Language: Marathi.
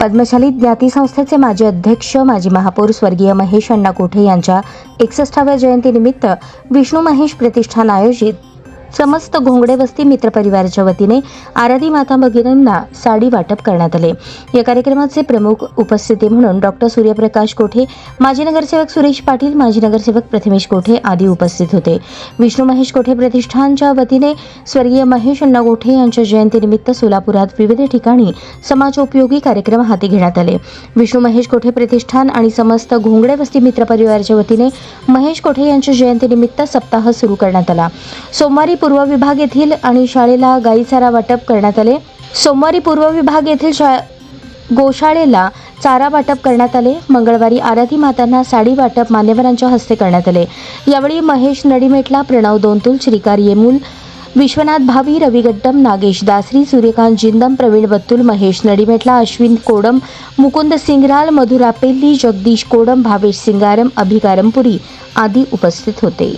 पद्मशाली ज्ञाती संस्थेचे माजी अध्यक्ष माजी महापौर स्वर्गीय महेश अण्णा कोठे यांच्या एकसष्टाव्या जयंतीनिमित्त विष्णू महेश प्रतिष्ठान आयोजित समस्त घोंगडे वस्ती मित्रपरिवाराच्या वतीने आराधी माता भगिनींना साडी वाटप करण्यात आले. या कार्यक्रमाचे प्रमुख उपस्थिती म्हणून डॉक्टर सूर्यप्रकाश कोठे माजी नगरसेवक सुरेश पाटील माजी नगरसेवक प्रथमेश कोठे आदी उपस्थित होते. विष्णू महेश कोठे प्रतिष्ठानच्या वतीने स्वर्गीय महेश अण्णा कोठे यांच्या जयंतीनिमित्त सोलापुरात विविध ठिकाणी समाजोपयोगी कार्यक्रम हाती घेण्यात आले. विष्णू महेश कोठे प्रतिष्ठान आणि समस्त घोंगडे वस्ती मित्र परिवाराच्या वतीने महेश कोठे यांच्या जयंतीनिमित्त सप्ताह सुरू करण्यात आला. सोमवारी पूर्व विभाग येथील आणि शाळेला गाई चारा वाटप करण्यात आले. सोमवारी पूर्व विभाग येथील शा गोशाळेला चारा वाटप करण्यात आले. मंगळवारी आराधी मातांना साडी वाटप मान्यवरांच्या हस्ते करण्यात आले. यावेळी महेश नडीमेटला प्रणव दोनतुल श्रीकार येमूल विश्वनाथ भावी रवी गड्डम नागेश दासरी सूर्यकांत जिंदम प्रवीण बत्तुल महेश नडीमेटला अश्विन कोडम मुकुंद सिंगराल मधुरा पेल्ली जगदीश कोडम भावेश सिंगारम अभिकारमपुरी आदी उपस्थित होते.